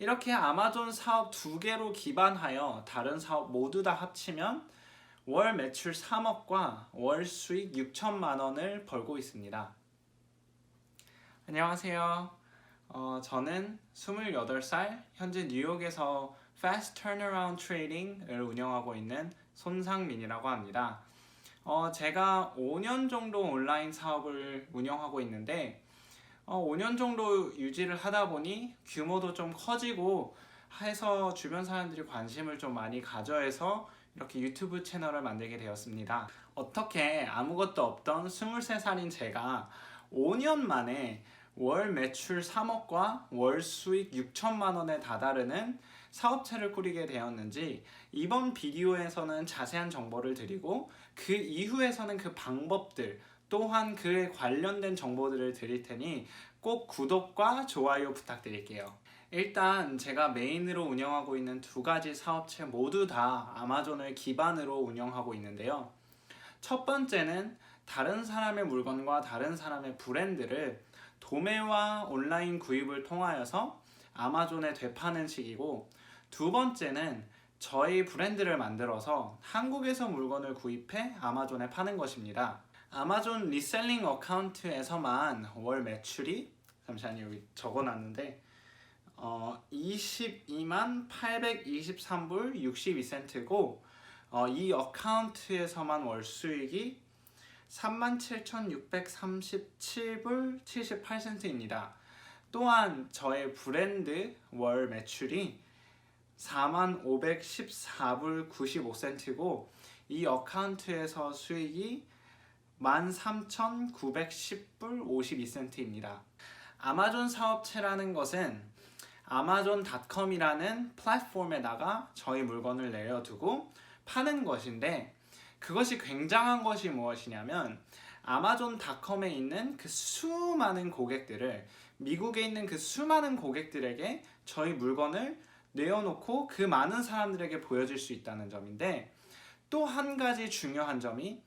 이렇게 아마존 사업 두 개로 기반하여 다른 사업 모두 다 합치면 월 매출 3억과 월 수익 6천만 원을 벌고 있습니다. 안녕하세요. 어, 저는 28살, 현재 뉴욕에서 Fast Turnaround Trading을 운영하고 있는 손상민이라고 합니다. 어, 제가 5년 정도 온라인 사업을 운영하고 있는데 어, 5년 정도 유지를 하다 보니 규모도 좀 커지고 해서 주변 사람들이 관심을 좀 많이 가져해서 이렇게 유튜브 채널을 만들게 되었습니다. 어떻게 아무것도 없던 23살인 제가 5년 만에 월 매출 3억과 월 수익 6천만 원에 다다르는 사업체를 꾸리게 되었는지 이번 비디오에서는 자세한 정보를 드리고 그 이후에서는 그 방법들 또한 그에 관련된 정보들을 드릴 테니 꼭 구독과 좋아요 부탁드릴게요. 일단 제가 메인으로 운영하고 있는 두 가지 사업체 모두 다 아마존을 기반으로 운영하고 있는데요. 첫 번째는 다른 사람의 물건과 다른 사람의 브랜드를 도매와 온라인 구입을 통하여서 아마존에 되파는 식이고 두 번째는 저희 브랜드를 만들어서 한국에서 물건을 구입해 아마존에 파는 것입니다. 아마존 리셀링 어카운트에서만 월 매출이 잠시만요 여기 적어놨는데 어, 22만 823불 62센트고 어, 이 어카운트에서만 월 수익이 37,637불 78센트입니다. 또한 저의 브랜드 월 매출이 4514불 95센트고 이 어카운트에서 수익이 13,910불 52센트입니다. 아마존 사업체라는 것은 아마존닷컴이라는 플랫폼에다가 저희 물건을 내려두고 파는 것인데 그것이 굉장한 것이 무엇이냐면 아마존닷컴에 있는 그 수많은 고객들을 미국에 있는 그 수많은 고객들에게 저희 물건을 내어놓고 그 많은 사람들에게 보여줄 수 있다는 점인데 또 한 가지 중요한 점이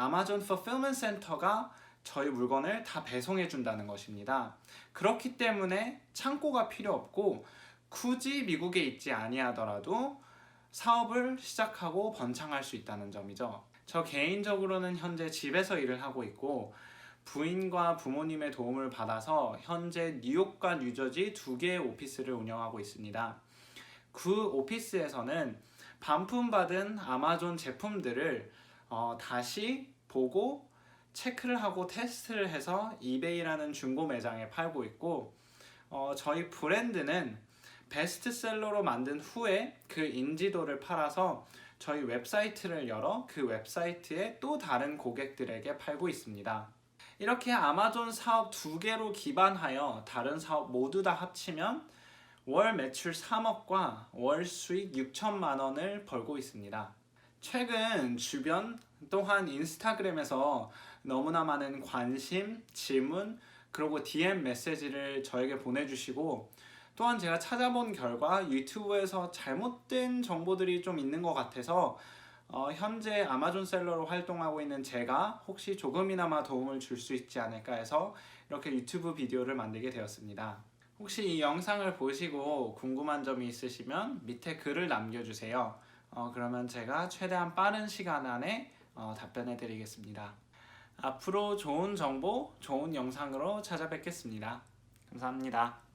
아마존 Fulfillment Center가 저희 물건을 다 배송해 준다는 것입니다. 그렇기 때문에 창고가 필요 없고 굳이 미국에 있지 아니하더라도 사업을 시작하고 번창할 수 있다는 점이죠. 저 개인적으로는 현재 집에서 일을 하고 있고 부인과 부모님의 도움을 받아서 현재 뉴욕과 뉴저지 두 개의 오피스를 운영하고 있습니다. 그 오피스에서는 반품받은 아마존 제품들을 어, 다시 보고 체크를 하고 테스트를 해서 이베이라는 중고 매장에 팔고 있고 어, 저희 브랜드는 베스트셀러로 만든 후에 그 인지도를 팔아서 저희 웹사이트를 열어 그 웹사이트에 또 다른 고객들에게 팔고 있습니다. 이렇게 아마존 사업 두 개로 기반하여 다른 사업 모두 다 합치면 월 매출 3억과 월 수익 6천만 원을 벌고 있습니다. 최근 주변 또한 인스타그램에서 너무나 많은 관심, 질문, 그리고 DM 메시지를 저에게 보내주시고 또한 제가 찾아본 결과 유튜브에서 잘못된 정보들이 좀 있는 것 같아서 어, 현재 아마존 셀러로 활동하고 있는 제가 혹시 조금이나마 도움을 줄 수 있지 않을까 해서 이렇게 유튜브 비디오를 만들게 되었습니다. 혹시 이 영상을 보시고 궁금한 점이 있으시면 밑에 글을 남겨주세요. 어, 그러면 제가 최대한 빠른 시간 안에 어, 답변해 드리겠습니다. 앞으로 좋은 정보, 좋은 영상으로 찾아뵙겠습니다. 감사합니다.